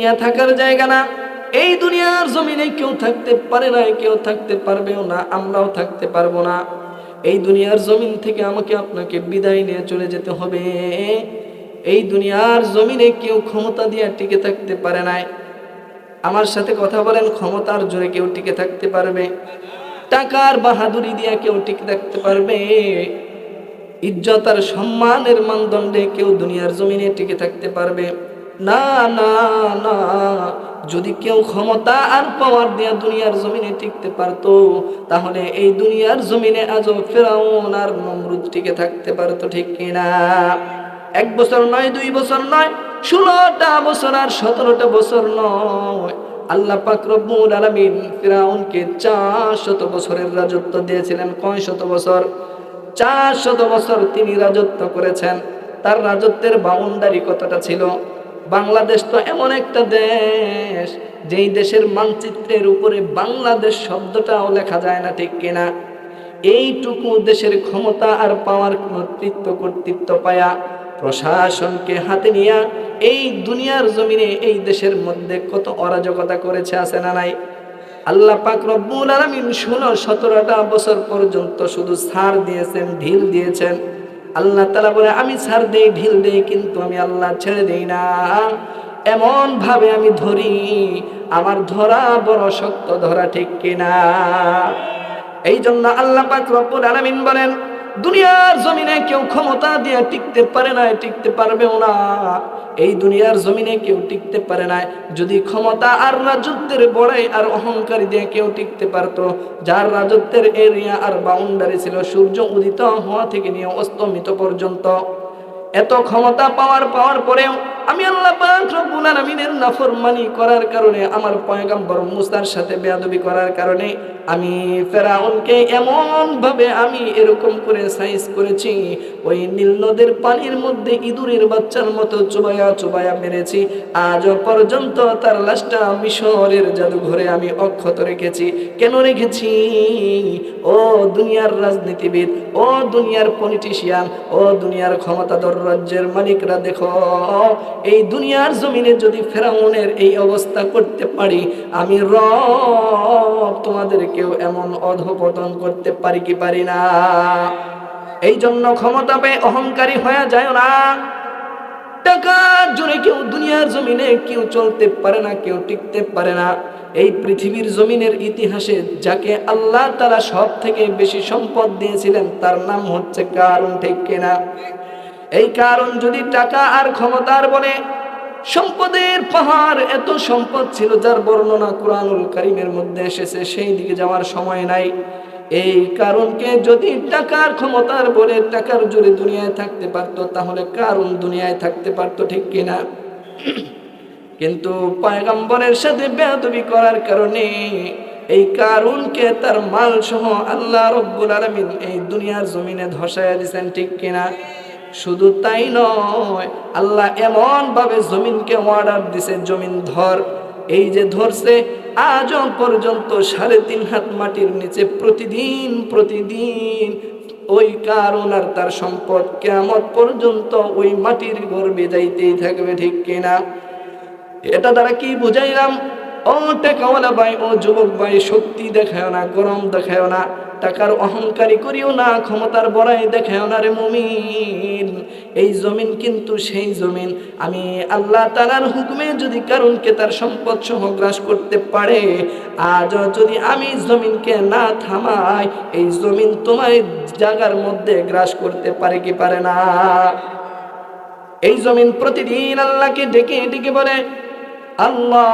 দুনিয়া থাকার জায়গা না। এই দুনিয়ার জমিনে কেউ থাকতে পারে না, কেউ থাকতে পারবেও না, আমরাও থাকতে পারব না। এই দুনিয়ার জমিন থেকে আমাকে আপনাকে বিদায় নিয়ে চলে যেতে হবে। এই দুনিয়ার জমিনে কেউ ক্ষমতা দিয়ে টিকে থাকতে পারে নাই। আমার সাথে কথা বলেন, ক্ষমতার জোরে কেউ টিকে থাকতে পারবে। টাকার বাহাদুরি দিয়ে কেউ টিকে থাকতে পারবে। ইজ্জত আর সম্মানের মানদণ্ডে কেউ দুনিয়ার জমিনে টিকে থাকতে পারবে। না না না। যদি কেউ ক্ষমতা আর পাওয়ার দিয়া দুনিয়ার জমিনে টিকতে পারতো, তাহলে এই দুনিয়ার জমিনে আজও ফেরাউন আর নমরুদ টিকে থাকতে পারতো, ঠিক কিনা এক বছর নয়, দুই বছর নয়, ষোলোটা বছর আর সতেরোটা বছর নয়। আল্লাহ পাকরবুল আলামিন ফিরাউনকে চার শত বছরের রাজত্ব দিয়েছিলেন। কয় শত বছর? চার শত বছর তিনি রাজত্ব করেছেন। তার রাজত্বের বাউন্ডারি কতটা ছিল? বাংলাদেশ তো এমন একটা দেশ, যেই দেশের মানচিত্রের উপরে বাংলাদেশ শব্দটাও লেখা যায় না ঠিক কিনা। এইটুকু দেশের ক্ষমতা আর পাওয়ার কর্তৃত্ব কর্তৃত্ব পায়া প্রশাসনকে হাতে নিয়া এই দুনিয়ার জমিনে এই দেশের মধ্যে কত অরাজকতা করেছে, আছে না নাই? আল্লাহ পাক রব্বুল আলামিন ষোলো সতেরোটা বছর পর্যন্ত শুধু ছাড় দিয়েছেন, ঢিল দিয়েছেন। আল্লাহ তালা বলে, আমি ছাড় দেই, ঢিল দেই, কিন্তু আমি আল্লাহ ছেড়ে দেই না। এমন ভাবে আমি ধরি, আমার ধরা বড় শক্ত ধরা ঠিক কিনা? এই জন্য আল্লাহ পাক রব্বুল আলামিন বলেন দুনিয়ার জমিনে কেউ ক্ষমতা দিয়ে টিকতে পারে না টিকতে পারবেও না। এই দুনিয়ার জমিনে কেউ টিকতে পারে না যদি ক্ষমতা আর রাজত্বের বড়াই আর অহংকারী দিয়ে কেউ টিকতে পারতো, যার রাজত্বের এরিয়া আর বাউন্ডারি ছিল সূর্য উদিত হওয়া থেকে নিয়ে অস্তমিত পর্যন্ত। এত ক্ষমতা পাওয়ার পাওয়ার পরেও আমি আল্লাহ পাক রব্বুল আলামিনের নাফরমানি করার কারণে, আমার পয়গাম্বর মুসার সাথে বেয়াদবি করার কারণে আমি ফেরাউনকে এমন ভাবে আমি এরকম করে সাইজ করেছি, ওই নীল নদের পানির মধ্যে ইঁদুরের বাচ্চার মতো চুবায়া চুবায়া মেরেছি। আজ পর্যন্ত তার লাশটা মিশরের জাদুঘরে আমি অক্ষত রেখেছি। কেন রেখেছি? ও দুনিয়ার রাজনীতিবিদ, ও দুনিয়ার পলিটিশিয়ান ও দুনিয়ার ক্ষমতাধর রাজ্যের মালিকরা দেখো, এই দুনিয়ার জমিনে যদি ফেরাউনের এই অবস্থা করতে পারি, আমি রব তোমাদেরকেও এমন অধপতন করতে পারি কি পারি না। এই জন্য ক্ষমতা পেয়ে অহংকারী হয়ে যায় না। টাকার জোরে কেউ দুনিয়ার জমিনে কেউ চলতে পারে না, কেউ টিকতে পারে না। এই পৃথিবীর জমিনের ইতিহাসে যাকে আল্লাহ তারা সব থেকে বেশি সম্পদ দিয়েছিলেন, তার নাম হচ্ছে কারণ, ঠিক কিনা? এই কারণ যদি টাকা আর ক্ষমতার বলে সম্পদের পাহাড়, এত সম্পদ ছিল যার বর্ণনা কোরআনুল কারিমের মধ্যে এসেছে, সেই দিকে যাওয়ার সময় নাই। এই কারণকে যদি টাকার ক্ষমতার বলে টাকার জোরে দুনিয়ায় থাকতে পারতো, তাহলে কারণ দুনিয়ায় থাকতে পারতো, ঠিক কিনা? কিন্তু পয়গম্বরের সাথে বেয়াদবি করার কারণে এই কারণকে তার মাল সহ আল্লাহ রব্বুল আলমিন এই দুনিয়ার জমিনে ধসাইয়া দিয়েছেন ঠিক কিনা? শুধু তাই নয়, আল্লাহ এমন ভাবে জমিনকে অর্ডার দিছে, জমিন ধর। এই যে ধরছে, আজ পর্যন্ত সাড়ে তিন হাত মাটির নিচে প্রতিদিন প্রতিদিন ওই কারণ আর তার সম্পদ কেমন পর্যন্ত ওই মাটির গর্বে যাইতেই থাকবে, ঠিক কিনা? এটা দ্বারা কি বুঝাইলাম? ও টেকাওয়ালা ভাই, ও যুবক ভাই, শক্তি দেখায় না, গরম দেখায় না। টাকার অহংকারী করিও না, ক্ষমতার বড়াই দেখায় না রে মুমিন। এই জমিন কিন্তু সেই জমিন। আমি আল্লাহ তালার হুকুমে যদি কারণকে তার সম্পদ সহ গ্রাস করতে পারে আজ যদি আমি জমিনকে না থামাই, এই জমিন তোমার জায়গার মধ্যে গ্রাস করতে পারে কি পারে না? এই জমিন প্রতিদিন আল্লাহকে ডেকে ডেকে বলে, আল্লাহ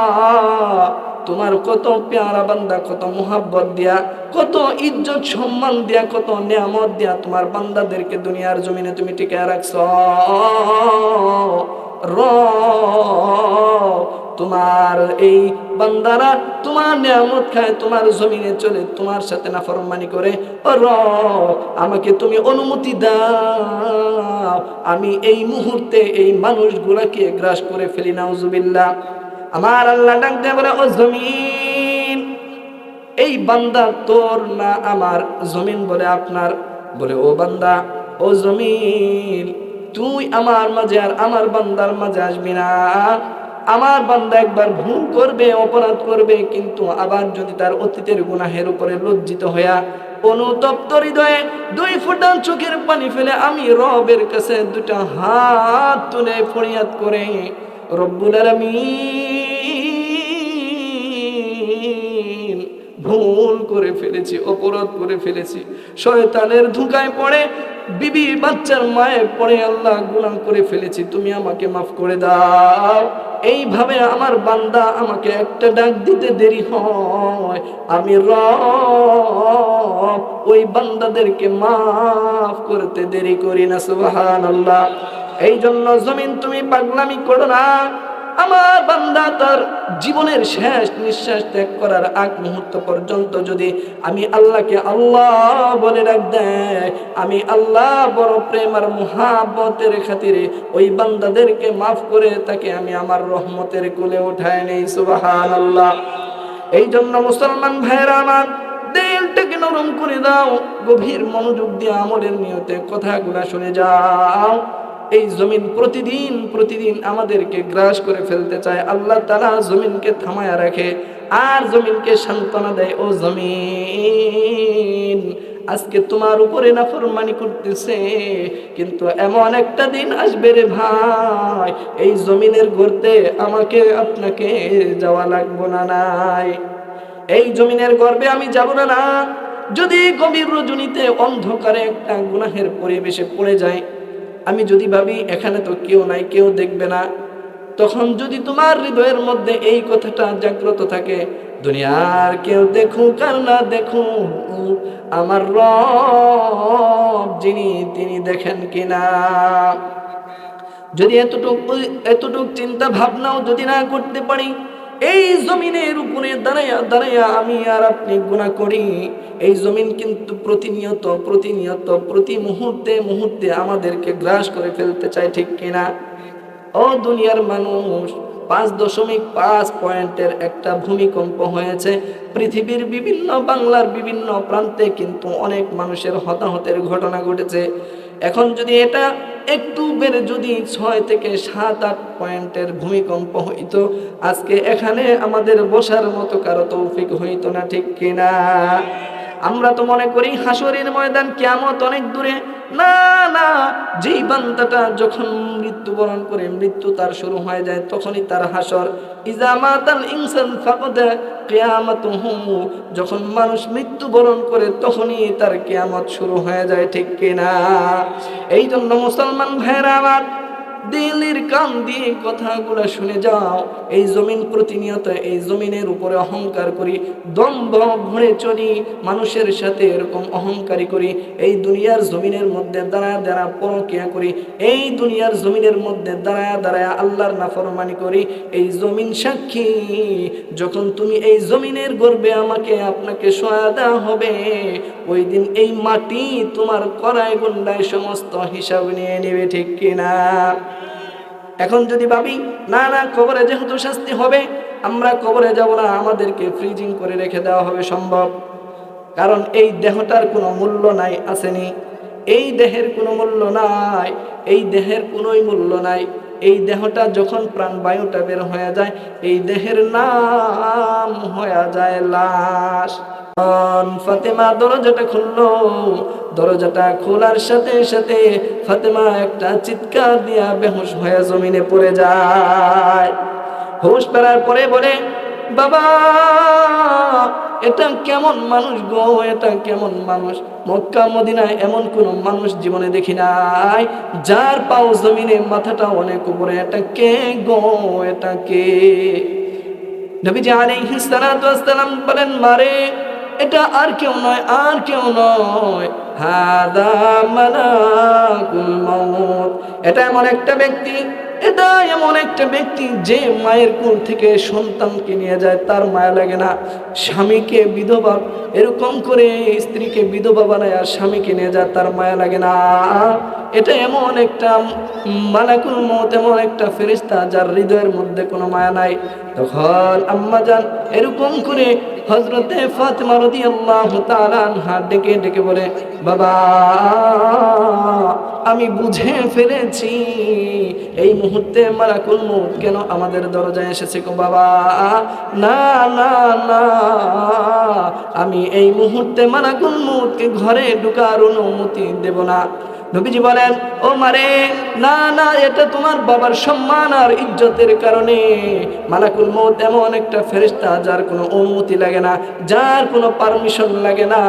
তোমার কত পেয়ারা বান্দা, কত মোহাব্বত দিয়া, কত ইজ্জত সম্মান দিয়া, কত নিয়ামত দিয়া তোমার বান্দাদেরকে দুনিয়ার জমিনে তুমি টিকে রাখছ। র, তোমার এই বান্দারা তোমার নিয়ামত খায়, তোমার জমিনে চলে, তোমার সাথে নাফরমানি করে। র, আমাকে তুমি অনুমতি দাও, আমি এই মুহূর্তে এই মানুষগুলাকে গ্রাস করে ফেলি, নাউজুবিল্লাহ। আমার আল্লাহ ডাক দেয় বলে, ও জমিন, এই বান্দা তোর না আমার জমিন বলে আপনার? বলে, ও বান্দা, ও জমিন, তুই আমার মাঝে আর আমার বান্দার মাঝে আসবি না। আমার বান্দা একবার ভুল করবে, অপরাধ করবে, কিন্তু আবার যদি তার অতীতের গুনাহের উপরে লজ্জিত হইয়া অনুতপ্ত হৃদয়ে দুই ফোঁটা চোখের পানি ফেলে আমি রবের কাছে দুটা হাত তুলে ফরিয়াদ করে, রব্বুল আলামিন ভুল করে ফেলেছি, অপরাধ করে ফেলেছি। শয়তানের ধুকায় পড়ে, বিবি বাচ্চার মায়ের পড়ে আল্লাহ গুনাহ করে ফেলেছি, তুমি আমাকে মাফ করে দাও। এইভাবে আমার বান্দা আমাকে একটা ডাক দিতে দেরি হয়। আমি রব, ওই বান্দাদেরকে মাফ করতে দেরি করি না, সুবহানাল্লাহ। এই জন্য জমিন তুমি পাগলামি করো না। আমার বান্দা তার জীবনের শেষ নিঃশ্বাস ত্যাগ করার আগ মুহূর্ত পর্যন্ত যদি আমি আল্লাহকে আল্লাহ বলে ডাক দেয়, আমি আল্লাহ বড় প্রেম আর মুহাব্বতের খাতিরে ওই বান্দাদেরকে মাফ করে তাকে আমি আমার রহমতের কোলে উঠায় নেই সুবাহান আল্লাহ এই জন্য মুসলমান ভাইরা আমার, দিলটাকে নরম করে দাও, গভীর মনোযোগ দিয়ে আমলের নিয়তে কথাগুলা শুনে যাও। এই জমিন প্রতিদিন প্রতিদিন আমাদেরকে গ্রাস করে ফেলতে চায়। আল্লাহ তালা জমিনকে থামায়া রাখে আর জমিনকে সান্ত্বনা দেয়, ও জমিন, আজকে তোমার উপরে না নাফরমানি করতেছে, কিন্তু এমন একটা দিন আসবে রে ভাই, এই জমিনের গর্তে আমাকে, আপনাকে যাওয়া লাগবো না নাই। এই জমিনের গর্বে আমি যাব না না। যদি গভীর রজনীতে অন্ধকারে একটা গুনাহের পরিবেশে পড়ে যায় আমি যদি ভাবি, এখানে তো কেউ নাই, কেউ দেখবে না, তখন যদি তোমার হৃদয়ের মধ্যে এই কথাটা জাগ্রত থাকে, দুনিয়ার কেউ দেখুক আর না দেখুক, আমার রব যিনি, তিনি দেখেন কিনা। যদি এতটুক এতটুক চিন্তা ভাবনাও যদি না করতে পারি এই জমিনের উপরে দাঁড়াইয়া দাঁড়াইয়া আমি আর আপনি গুণা করি। এই জমিন কিন্তু প্রতিনিয়ত প্রতিনিয়ত, প্রতি মুহূর্তে মুহূর্তে আমাদেরকে গ্রাস করে ফেলতে চায়, ঠিক কিনা? ও দুনিয়ার মানুষ, পাঁচ দশমিক পাঁচ পয়েন্টের একটা ভূমিকম্প হয়েছে। পৃথিবীর বিভিন্ন বাংলার বিভিন্ন প্রান্তে কিন্তু অনেক মানুষের হতাহতের ঘটনা ঘটেছে। এখন যদি এটা একটু বেড়ে যদি ছয় থেকে সাত আট পয়েন্টের ভূমিকম্প হইতো, আজকে এখানে আমাদের বসার মতো কারও তৌফিক হইতো না, ঠিক কিনা? আমরা তো মনে করি হাসরের ময়দান কেমত অনেক দূরে। না না, যেই বান্দাটা যখন মৃত্যুবরণ করে মৃত্যু তার শুরু হয়ে যায়, তখনই তার হাসর। ইজামাতাল ইনসান ফাকদ কিয়ামাতুহু। যখন মানুষ মৃত্যুবরণ করে, তখনই তার কিয়ামত শুরু হয়ে যায়, ঠিক কিনা? এই জন্য মুসলমান ভাইরা আমার দিল্লির কান দিয়ে কথাগুলো শুনে যাও। এই জমিন প্রতিনিয়ত এই জমিনের উপরে অহংকার করি দম্ভ ভরে চলি, মানুষের সাথে এরকম অহংকারী করি, এই দুনিয়ার জমিনের মধ্যে দাঁড়ায় দাঁড়া পরকিয়া করি, এই দুনিয়ার জমিনের মধ্যে দাঁড়ায় দাঁড়ায় আল্লাহর নাফরমানি করি, এই জমিন সাক্ষী, যখন তুমি এই জমিনের গর্বে আমাকে, আপনাকে সহায়তা হবে ওই দিন এই মাটি তোমার করায় গুন্ডায় সমস্ত হিসাব নিয়ে নেবে, ঠিক কিনা? এখন যদি ভাবি, না না, কবরে যেহেতু শাস্তি হবে, আমরা কবরে যাব না, আমাদেরকে ফ্রিজিং করে রেখে দেওয়া হবে সম্ভব। কারণ এই দেহটার কোনো মূল্য নাই, আসেনি। এই দেহের কোনো মূল্য নাই, এই দেহের কোনোই মূল্য নাই। এই দেহটা যখন প্রাণবায়ুটা বের হয়ে যায়, এই দেহের নাম হয়ে যায় লাশ। ফাতেমা দরজাটা খুললো। দরজাটা খোলার সাথে সাথে ফাতেমা একটা চিৎকার দিয়া বেহুশ হয়ে জমিনে পড়ে যায়। হুশ ফেরার পরে বলে, বাবা, এটা কেমন মানুষ গো, এটা কেমন মানুষ? মক্কা, মদিনায় এমন কোন মানুষ জীবনে দেখি নাই। যার পাও জমিনে মাথাটা অনেক উপরে। এটা কে গো, এটা কে? নবীজি আলাইহিস ওয়াসসালাম বলেন, মারে এটা আর কেউ নয় আর কেউ নয়। হাদা মালাকুল মাউত। এটা এমন একটা ব্যক্তি এটা এমন একটা ব্যক্তি যে মায়ের কোল থেকে সন্তানকে নিয়ে যায়, তার মায়া লাগে না। স্বামীকে বিধবা এরকম করে স্ত্রীকে বিধবা বানায় আর স্বামীকে নিয়ে যায়, তার মায়া লাগে না। এটা এমন একটা মালাকুল মত এমন একটা ফেরিস্তা যার হৃদয়ের মধ্যে কোনো মায়া নাই। তখন আম্মা যান এরকম করে হজরতে ফাতেমা রদি আল্লাহ তালান হাত ডেকে ডেকে বলে, বাবা আমি বুঝে ফেলেছি। এই মুহূর্তে মালাকুল মৌত কেন আমাদের দরজায় এসেছে গো বাবা? না না না। আমি এই মুহূর্তে মালাকুল মৌতকে ঘরে ঢুকার অনুমতি দেব না। নবীজি বলেন, ও মারে, না না, এটা তোমার বাবার সম্মান আর ইজ্জতের কারণে। মালাকুল মৌত এমন একটা ফেরেশতা যার কোনো অনুমতি লাগে না, যার কোনো পারমিশন লাগে না।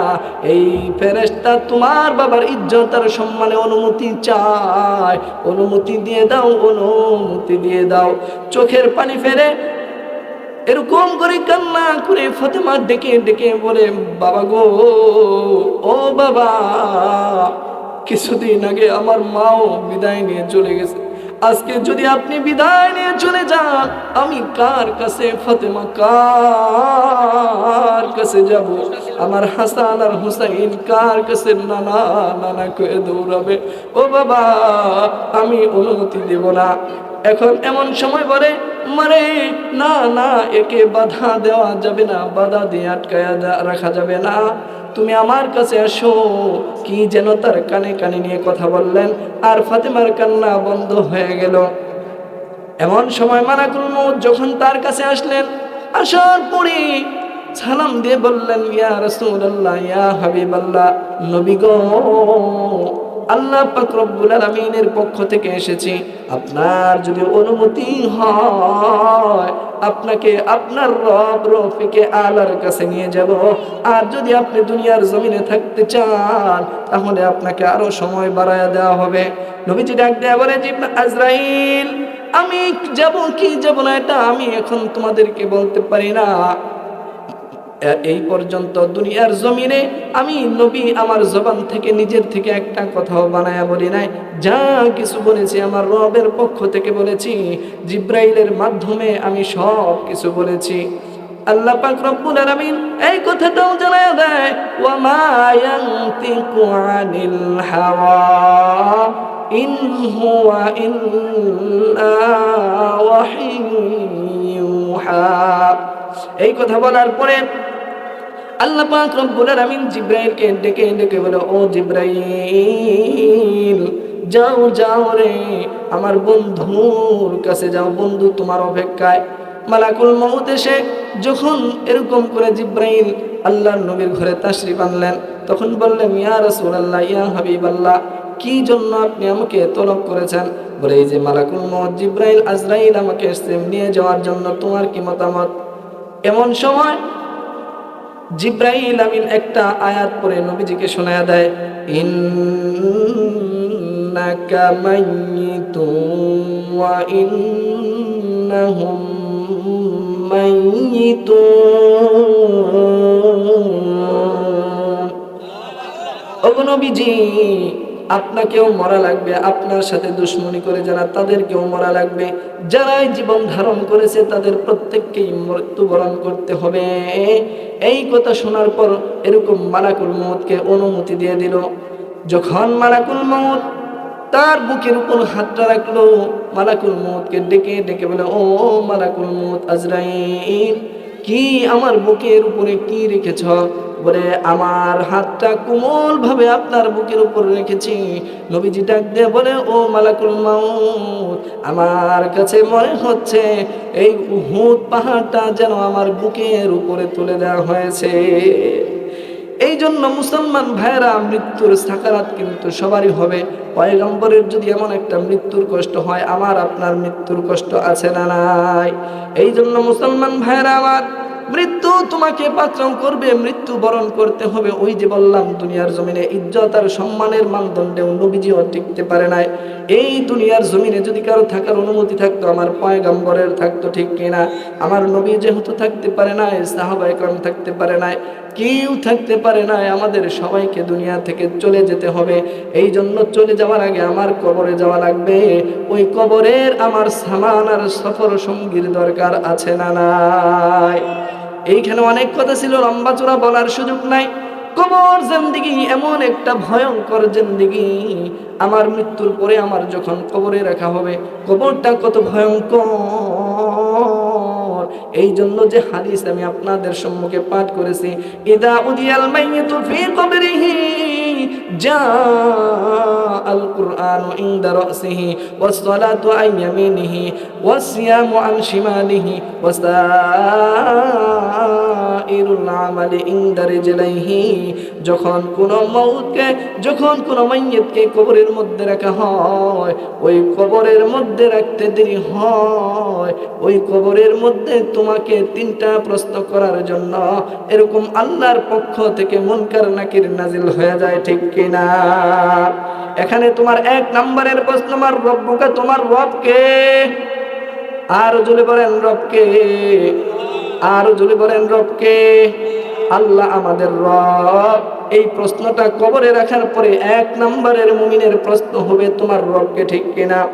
এই ফেরেশতা তোমার বাবার ইজ্জত আর সম্মানে অনুমতি চায়। অনুমতি দিয়ে দাও, অনুমতি দিয়ে দাও। চোখের পানি ফেরে এরকম করে কান্না করে ফতেমা ডেকে ডেকে বলে, বাবা গো, ও বাবা কিছুদিন আগে আমার মাও বিদায় নিয়ে চলে গেছে। আজকে যদি আপনি বিদায় নিয়ে চলে যান, আমি কার কাছে, ফতেমা কার কাছে যাব? আমার হাসান আর হুসাইন কার কাছে? নানা নানা করে দৌড়াবে। ও বাবা, আমি অনুমতি দেব না। এখন এমন সময় বলে মারে, না না, একে বাধা দেওয়া যাবে না, বাধা দিয়ে আটকায়া রাখা যাবে না। তুমি আমার কাছে আসো। কি যেন তার কানে কানে নিয়ে কথা বললেন। আর ফাতেমার কান্না বন্ধ হয়ে গেল। এমন সময় মানাকুল মৌত যখন তার কাছে আসলেন, আসার পরে সালাম দিয়ে বললেন, ইয়া রসুল্লাহ ইয়া হাবিবাল্লাহ, নবী গো আল্লাহ রব্বুল আলামিনের পক্ষ থেকে এসেছি। আপনার যদি অনুমতি হয়, আপনাকে আপনার রব রফিকে আলার কাছে নিয়ে যাব। আর যদি আপনি দুনিয়ার জমিনে থাকতে চান, তাহলে আপনাকে আরও সময় বাড়ায় দেওয়া হবে। নবীজি ডাক দেয়া বলে, জিবনা আজরাইল, আমি যাব কি যাব না, এটা আমি এখন তোমাদেরকে বলতে পারি না। এই পর্যন্ত দুনিয়ার জমিনে আমি নবী আমার জবান থেকে নিজের থেকে একটা কথাও বানায়া বলি নাই। যা কিছু বলেছি আমার রবের পক্ষ থেকে বলেছি, জিব্রাইলের মাধ্যমে আমি সব কিছু বলেছি। আল্লাহ পাক রব্বুল আলামিন এই কথাটাও জানায় দেয় ওয়া মা ইয়ানতিকু আনিল হাওয়া, ইন হুয়া ইল্লা ওয়াহিয়ুহা এই কথা বলার পরে আল্লাহ পাক রব্বুল আলামিন জিব্রাইলকে ডেকে ডেকে বলে, ও জিব্রাইল, যাও যাও রে, আমার বন্ধুর কাছে যাও। বন্ধু তোমার অপেক্ষায়। মালাকুল মউত এসে যখন এরকম করে জিব্রাইল আল্লাহর নবীর ঘরে তাশরিফ আনলেন, তখন বললেন, ইয়া রাসূলুল্লাহ, ইয়া হাবিবাল্লাহ, কি জন্য আপনি আমাকে তলব করেছেন? বলে, এই যে মালাকুল মউত জিব্রাইল আজরাইল আমাকে নিয়ে যাওয়ার জন্য তোমার কি মতামত? এমন সময় জিব্রাইল আমিন একটা আয়াত পরে নবীজিকে শোনায়া দেয় ইন্নাকা মাইয়িতুন ওগো নবীজি আপনাকেও মরা লাগবে, আপনার সাথে দুশ্মনী করে যারা তাদেরকেও মরা লাগবে। যারাই জীবন ধারণ করেছে, তাদের প্রত্যেককেই মৃত্যুবরণ করতে হবে। এই কথা শোনার পর এরকম মালাকুল মৌতকে অনুমতি দিয়ে দিল। যখন মালাকুল মৌত তার বুকের উপর হাতটা রাখল, মালাকুল মৌতকে ডেকে ডেকে বলে, ও মালাকুল মৌত আজরাইল কি আমার বুকের উপরে কি রেখেছ? বলে, আমার হাতটা কোমল ভাবে আপনার বুকের উপর রেখেছি। নবীজি ডাক দিয়ে বলে, ও মালাকুল মাউত, আমার কাছে মনে হচ্ছে এই উহুদ পাহাড়টা যেন আমার বুকের উপরে তুলে দেওয়া হয়েছে। এই জন্য মুসলমান ভাইরা মৃত্যুর সাকারাত কিন্তু সবারই হবে। পয়গম্বরের যদি এমন একটা মৃত্যুর কষ্ট হয়, আমার আপনার মৃত্যুর কষ্ট আছে না নাই? এই জন্য মুসলমান ভাইরা আমার, মৃত্যু তোমাকে পাত্রম করবে, মৃত্যু বরণ করতে হবে। ওই যে বললাম, দুনিয়ার জমিনে ইজ্জত আর সম্মানের মানদণ্ডেও নবীজিও টিকতে পারে নাই। এই দুনিয়ার জমিনে যদি কারও থাকার অনুমতি থাকতো, আমার পয়গম্বরের থাকতো ঠিক কিনা? আমার নবী যেহেতু থাকতে পারে নাই সাহাবা একরম থাকতে পারে নাই। কেউ থাকতে পারে না, আমাদের সবাইকে দুনিয়া থেকে চলে যেতে হবে। এই জন্য চলে যাওয়ার আগে আমার কবরে যাওয়া লাগবে। ওই কবরের আমার সামান আর সফর সঙ্গীর দরকার আছে না নাই। এইখানে অনেক কথা ছিল লম্বা চূড়া বলার সুযোগ নাই। কবর জিন্দিগি এমন একটা ভয়ঙ্কর জিন্দিগি। আমার মৃত্যুর পরে আমার যখন কবরে রাখা হবে, কবরটা কত ভয়ঙ্কর। এই জন্য যে হাদিস আমি আপনাদের সম্মুখে পাঠ করেছি, ইদা উদিয়াল মাইয়িতু ফি কবরিহি জা আল কুরআন ইনদা রাসিহি ওয়াস সালাতু আন ইয়ামিনিহি ওয়াস সিয়ামু আন শিমালিহি ওয়াস যখন কোন মউতকে, যখন কোন মাইয়িতকে কবরের মধ্যে রাখা হয়, ওই কবরের মধ্যে রাখতে দেরি হয়। ওই কবরের মধ্যে তোমাকে তিনটা প্রশ্ন করার জন্য এরকম আল্লাহর পক্ষ থেকে মুনকার, নাকির নাজিল হয়ে যায়, ঠিক কিনা এখানে তোমার এক নম্বরের প্রশ্ন, আমার রব্বুকা, তোমার রবকে? আর জুড়ে বলেন, রবকে। আর জুলে বলেন রবকে, আল্লাহ আমাদের রব। এই প্রশ্নটা কবরে রাখার পরে এক নম্বরের মুমিনের প্রশ্ন হবে, তোমার রবকে ঠিক কিনা?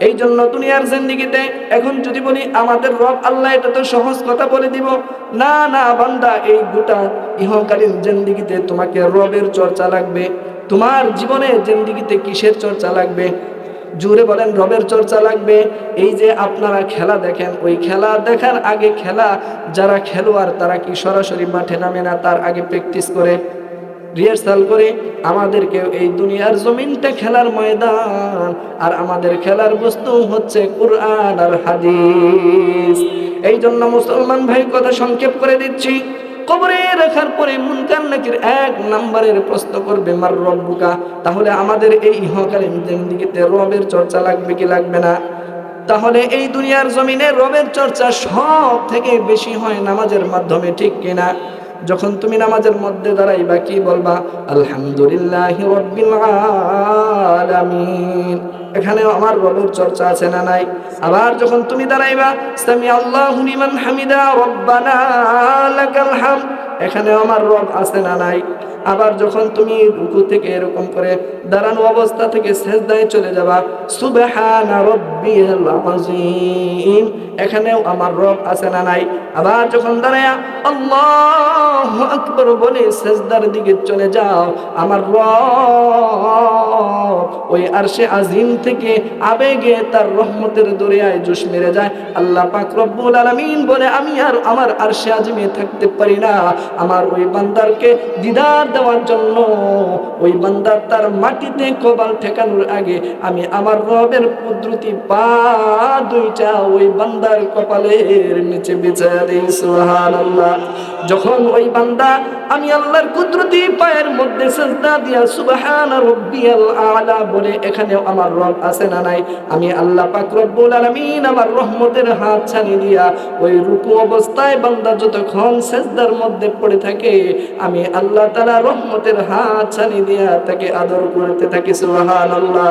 এই জন্য দুনিয়ার জিন্দিগিতে এখন যদি বলি, আমাদের রব আল্লাহ, এটা তো সহজ কথা বলে দিব। না না, বান্দা, এই গোটা ইহকালীন জিন্দিগিতে তোমাকে রবের চর্চা লাগবে। তোমার জীবনে জিন্দিগিতে কিসের চর্চা লাগবে? জুড়ে বলেন, রবের চর্চা লাগবে। এই যে আপনারা খেলা দেখেন, ওই খেলা দেখার আগে খেলা, যারা খেলোয়াড়, তারা কি সরাসরি মাঠে নামে না? তার আগে প্র্যাকটিস করে, রিহার্সাল করে আমাদেরকে এই দুনিয়ার জমিনটা খেলার ময়দান, আর আমাদের খেলার বস্তু হচ্ছে কোরআন আর হাদিস। এই জন্য মুসলমান ভাই, কথা সংক্ষেপ করে দিচ্ছি। কবরে রাখার পরে মুনকার নাকির এক নম্বরের প্রশ্ন করবে, মার রব্বুকা, তাহলে আমাদের এই ইহকালীন জিন্দিগিতে রবের চর্চা লাগবে কি লাগবে না? তাহলে এই দুনিয়ার জমিনে রবের চর্চা সব থেকে বেশি হয় নামাজের মাধ্যমে, ঠিক কিনা যখন তুমি নামাজের মধ্যে দাঁড়াইবা, কি বলবা? আলহামদুলিল্লাহ রব্বিল আলামিন। এখানেও আমার রবের চর্চা আছে না নাই? আবার যখন তুমি দাঁড়াইবা সামি আল্লাহু লিমান হামিদা, রব্বানা এখানেও আমার রব আছে না নাই? আবার যখন তুমি রুকু থেকে এরকম করে দাঁড়ানো অবস্থা থেকে সেজদায় চলে যাবা, সুবহানা এখানেও আমার রব আছে না নাই? আবার যখন দাঁড়ায়া আল্লাহু আকবার বলে সেজদার দিকে চলে যাও, আমার রব ওই আরশে আজিম থেকে আবেগে তার রহমতের দরিয়ায় জুস মেরে যায়। আল্লাহ পাক রব্বুল আলামিন বলে, আমি আর আমার আরশে আজিমে থাকতে পারি না। আমার ওই বান্দারকে দিদার দেওয়ার জন্য। ওই বান্দার তার মাটিতে কবাল ঠেকানোর আগে আমি আমার রবের কুদরতি পা দুইটা ওই বান্দার কপালের নিচে দিই, সুবহানাল্লাহ। যখন ওই বান্দা, আমি আল্লাহর কুদরতি পায়ের মধ্যে সেজদা দিয়া, সুবহান রব্বিয়াল আলা বলে, এখানেও আমার রব আছে না নাই? আমি আল্লাহ পাক রব্বুল আলামিন আমার রহমতের হাত ছানি দিয়া ওই রূপু অবস্থায় বান্দা যতক্ষণ সেজদার মধ্যে পড়ে থাকে, আমি আল্লাহ তাআলা রহমতের হাত ছানি দিয়া তাকে আদর করতে থাকি, সুবহানাল্লাহ।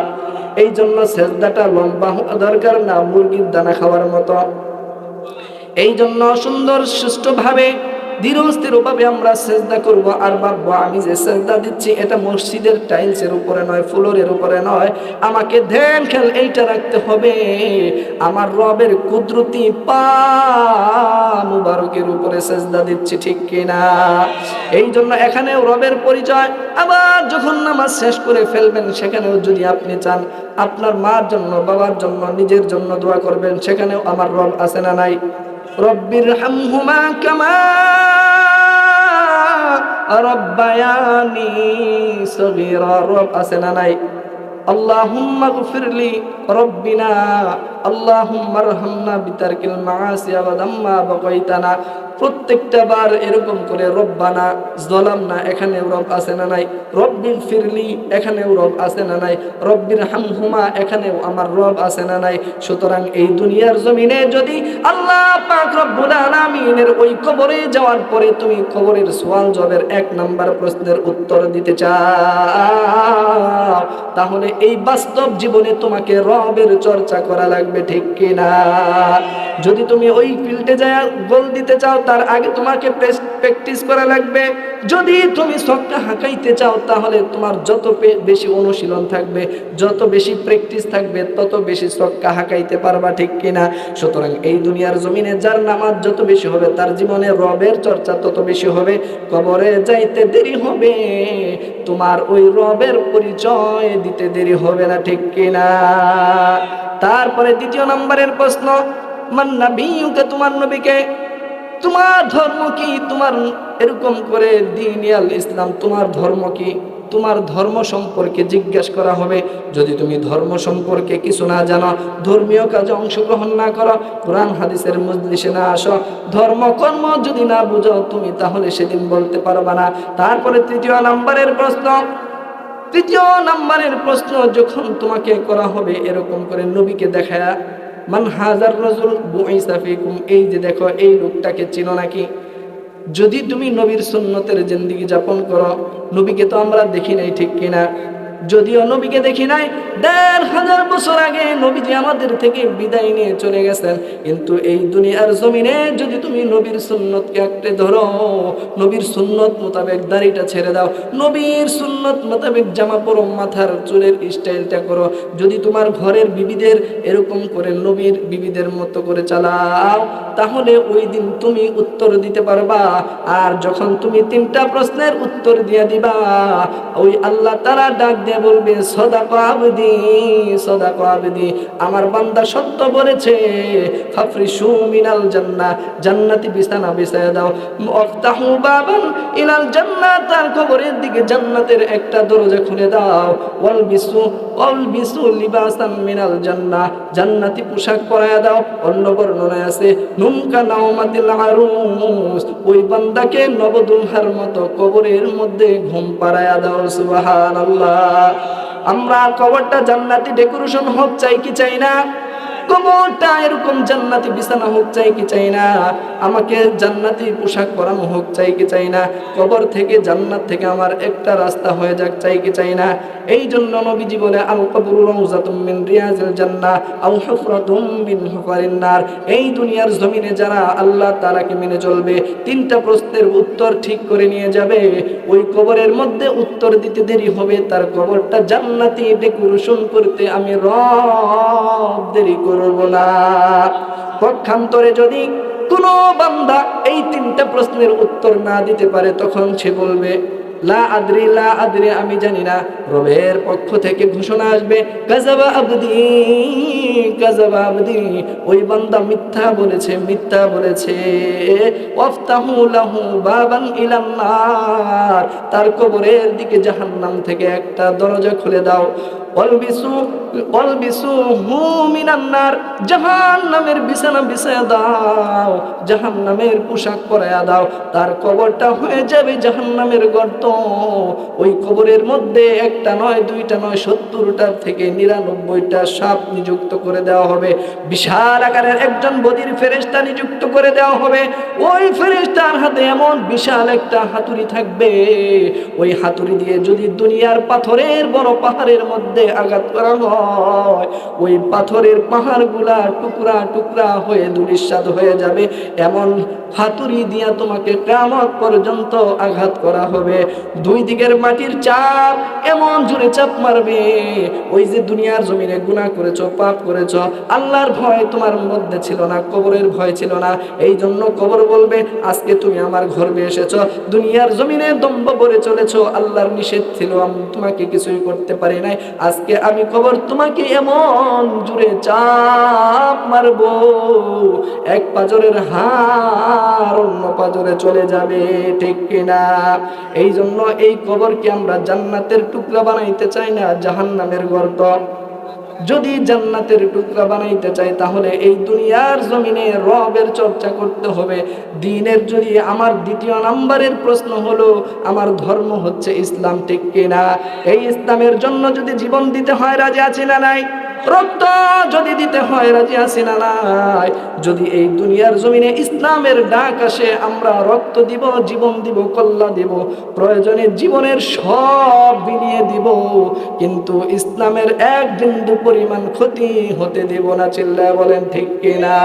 এই জন্য সেজদাটা লম্বা হওয়া দরকার না, মুরগির দানা খাওয়ার মতো। এই জন্য সুন্দর, সুষ্ঠুভাবে ধীরস্থিরভাবে আমরা সেজদা করব আর ভাববো, আমি যে সেজদা দিচ্ছি, এটা মসজিদের টাইলসের উপরে নয়, ফ্লোরের উপরে নয়। আমাকে ধ্যান খেল এইটা রাখতে হবে। আমার রবের কুদরতি পা মুবারকের উপরে সেজদা দিচ্ছি, ঠিক কিনা এই জন্য এখানেও রবের পরিচয়। আবার যখন নামাজ শেষ করে ফেলবেন, সেখানেও যদি আপনি চান, আপনার মার জন্য, বাবার জন্য, নিজের জন্য দোয়া করবেন, সেখানেও আমার রব আছে না নাই? রব্বির হামহুমা কামা রব্বায়ানি সগীরা। রব আছে না নাই? আল্লাহুম্মা গফিরলি রব্বিনা। আল্লাহুম্মা রহমনা বিতারকিল মাআসি আবাদাম্মা বাকাইতানা প্রত্যেকটা বার এরকম করে, রব্বানা জলাম না এখানেও রব আছে না নাই? রব্বিল ফিরলি, এখানেও রব আছে না নাই? রব্বির হামহুমা, এখানেও আমার রব আছে না নাই? সুতরাং এই দুনিয়ার জমিনে যদি আল্লাহ পাক রব্বুল আলামিনের ওই কবরে যাওয়ার পরে তুমি কবরের সোয়াল জবের এক নাম্বার প্রশ্নের উত্তর দিতে চাও, তাহলে এই বাস্তব জীবনে তোমাকে রবের চর্চা করা লাগবে, ঠিক কিনা? যদি তুমি ওই ফিল্ডে যায় গোল দিতে চাও তার আগে তোমাকে প্র্যাকটিস করা লাগবে। যদি তুমি সবটা হাঁকাইতে চাও, তাহলে তোমার যত বেশি অনুশীলন থাকবে, যত বেশি প্র্যাকটিস থাকবে, তত বেশি সক্কা হাঁকাইতে পারবা, ঠিক কিনা? সুতরাং এই দুনিয়ার জমিনে যার নামাজ যত বেশি হবে, তার জীবনে রবের চর্চা তত বেশি হবে। কবরে যাইতে দেরি হবে, তোমার ওই রবের পরিচয় দিতে দেরি হবে না, ঠিক কিনা? তারপরে দ্বিতীয় নম্বরের প্রশ্ন মান্না বিউকে তোমার নবীকে তোমার ধর্ম কি? তোমার এরকম করে দিনিয়াল ইসলাম, তোমার ধর্ম কি? তোমার ধর্ম সম্পর্কে জিজ্ঞেস করা হবে। যদি তুমি ধর্ম সম্পর্কে কিছু না জানো, ধর্মীয় কাজে অংশগ্রহণ না করো, কোরআন হাদিসের মজলিসে না আসো, ধর্ম কর্ম যদি না বুঝো, তুমি তাহলে সেদিন বলতে পারবা না। তারপরে তৃতীয় নাম্বারের প্রশ্ন, তৃতীয় নাম্বারের প্রশ্ন যখন তোমাকে করা হবে, এরকম করে নবীকে দেখায়া মান হাজার রজুল বুঈসাফিকুম এই যে দেখো, এই লোকটাকে চিনো নাকি? যদি তুমি নবীর সুন্নতের জিন্দিগি যাপন করো, নবীকে তো আমরা দেখি নাই, ঠিক কিনা? যদিও নবীকে দেখি নাই, দেড় হাজার বছর আগে নবীজি আমাদের থেকে বিদায় নিয়ে চলে গেছেন। কিন্তু এই দুনিয়ার জমিনে যদি তুমি নবীর সুন্নতকে আঁকড়ে ধরো, নবীর সুন্নত মোতাবেক দাড়িটা ছেড়ে দাও, নবীর সুন্নত মোতাবেক জামা পরো, মাথার চুলের স্টাইলটা করো, যদি তোমার ঘরের বিবিদের এরকম করে নবীর বিবিদের মতো করে চালাও, তাহলে ওই দিন তুমি উত্তর দিতে পারবা। আর যখন তুমি তিনটা প্রশ্নের উত্তর দিয়ে দিবা, ওই আল্লাহ তারা ডাক দিয়ে বলবে সদা আবদি সদা আবদি। আমার বান্দা সত্য বলেছে ফাফরিসু মিনাল জান্নাহ জান্নাতি বিছানা বিছায়া দাও। অফতাহু বাবান ইলাল জান্নাত। তার কবরের দিকে জান্নাতের একটা দরজা খুলে দাও। ওয়াল বিসু ওয়াল বিসু লিবাসান মিনাল জান্নাহ জান্নাতি পোশাক পরায় দাও। অন্য বর্ণনায় আছে নুমকা নাওমাতিল আরুস। ওই বান্দাকে নবদুলহার মতো কবরের মধ্যে ঘুম পাড়ায় দাও, সুবহানাল্লাহ। আমরা কবরটা জান্নাতি ডেকোরেশন হোক চাই কি চাই না কবরটা এরকম জান্নাতি বিছানা হোক চাই কি চাই না? আমাকে জান্নাতি পোশাক পরানো হোক চাই কি চাই না? কবর থেকে জান্নাত থেকে আমার একটা রাস্তা হয়ে যাক চাই কি চাই না? এই জন্য নবীজি বলে আল কবরু মিন রিয়াজিল জান্নাহ আও হুফরাতুম মিন নার। এই দুনিয়ার জমিনে যারা আল্লাহ তাআলাকে মেনে চলবে, তিনটা প্রশ্নের উত্তর ঠিক করে নিয়ে যাবে। ওই কবরের মধ্যে উত্তর দিতে দেরি হবে, তার কবরটা জান্নাতি ডেকোরেশন করতে আমি রব দেরি করব না। পক্ষান্তরে যদি কোনো বান্দা এই তিনটা প্রশ্নের উত্তর না দিতে পারে, তখন সে বলবে, লা আদ্রি লা আদ্রি, আমি জানি না। রবের পক্ষ থেকে ঘোষণা আসবে, কাজাবা আবদি কাজাবা আবদি। ওই বান্দা মিথ্যা বলেছে মিথ্যা বলেছে। ওয়াফতাহু লাহু বাবান নার। তার কবরের দিকে জাহান্নাম থেকে একটা দরজা খুলে দাও। সত্তরটার থেকে নিরানব্বইটা সাপ নিযুক্ত করে দেওয়া হবে। বিশাল আকারের একজন বদির ফেরেস্তা নিযুক্ত করে দেওয়া হবে। ওই ফেরেস্তার হাতে এমন বিশাল একটা হাতুড়ি থাকবে। ওই হাতুড়ি দিয়ে যদি দুনিয়ার পাথরের বড় পাহাড়ের মধ্যে আঘাত করা হয়। ওই পাথরের পাহাড়গুলা টুকরা টুকরা হয়ে দুলিশ্বাদ হয়ে যাবে। এমন হাতুড়ি দিয়া তোমাকে কামত পর্যন্ত আঘাত করা হবে। দুই দিকের মাটির চাপ এমন জোরে চাপ মারবে, ওই যে দুনিয়ার জমিনে গুনাহ করেছ, পাপ করেছ, আল্লাহর ভয় তোমার মধ্যে ছিল না, কবরের ভয় ছিল না। এই জন্য কবর বলবে, আজকে তুমি আমার গর্বে এসেছ, দুনিয়ার জমিনে দম্ব করে চলেছো, আল্লাহর নিষেধ ছিল, আমি তোমাকে কিছুই করতে পারি নাই। আজকে আমি কবর তোমাকে এমন জুড়ে চাপ মারবো, এক পাজরের হার অন্য পাজরে চলে যাবে, ঠিক কিনা? এই জন্য এই কবরকে আমরা জান্নাতের টুকরা বানাইতে চাই না, জাহান্নামের গর্ত যদি জান্নাতের টুকরা বানাইতে চাই, তাহলে এই দুনিয়ার জমিনে রবের চর্চা করতে হবে। দিনের যদি আমার দ্বিতীয় নাম্বারের প্রশ্ন হলো, আমার ধর্ম হচ্ছে ইসলাম, ঠিক কিনা? এই ইসলামের জন্য যদি জীবন দিতে হয়, রাজি আছি না নাই? রক্ত যদি দিতে হয়, রাজি আছি না যদি এই দুনিয়ার জমিনে ইসলামের ডাক আসে, আমরা রক্ত দিব, জীবন দিব, কল্লা দিব, প্রয়োজনে জীবনের সব বিলিয়ে দিব। কিন্তু ইসলামের এক বিন্দু পরিমাণ ক্ষতি হতে দেব না, চিল্লায় বলেন, ঠিক কিনা?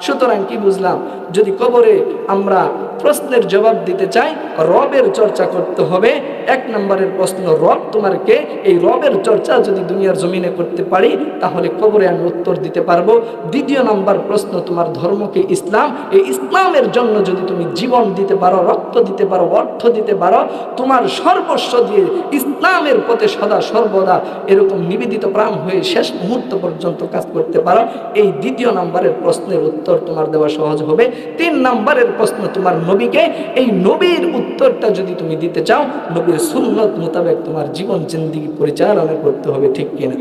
সুতরাং কি বুঝলাম? যদি কবরে আমরা প্রশ্নের জবাব দিতে চাই রবের চর্চা করতে হবে। এক নম্বরের প্রশ্ন, রব তোমার কে এই রবের চর্চা যদি দুনিয়ার জমিনে করতে পারি, তাহলে কবরে আমি উত্তর দিতে পারব। দ্বিতীয় নম্বর প্রশ্ন, তোমার ধর্মকে ইসলাম, এই ইসলামের জন্য যদি তুমি জীবন দিতে পারো, রক্ত দিতে পারো, অর্থ দিতে পারো, তোমার সর্বস্ব দিয়ে ইসলামের পথে সদা সর্বদা এরকম নিবেদিত প্রাণ হয়ে শেষ মুহূর্ত পর্যন্ত কাজ করতে পারো। এই দ্বিতীয় নম্বরের প্রশ্নের উত্তর তোমার দেওয়া সহজ হবে। তিন নম্বরের প্রশ্ন, তোমার নবীকে, এই নবীর উত্তরটা যদি তুমি দিতে চাও, নবীর সুন্নত মোতাবেক তোমার জীবন জিন্দিগি পরিচালনা করতে হবে, ঠিক কিনা?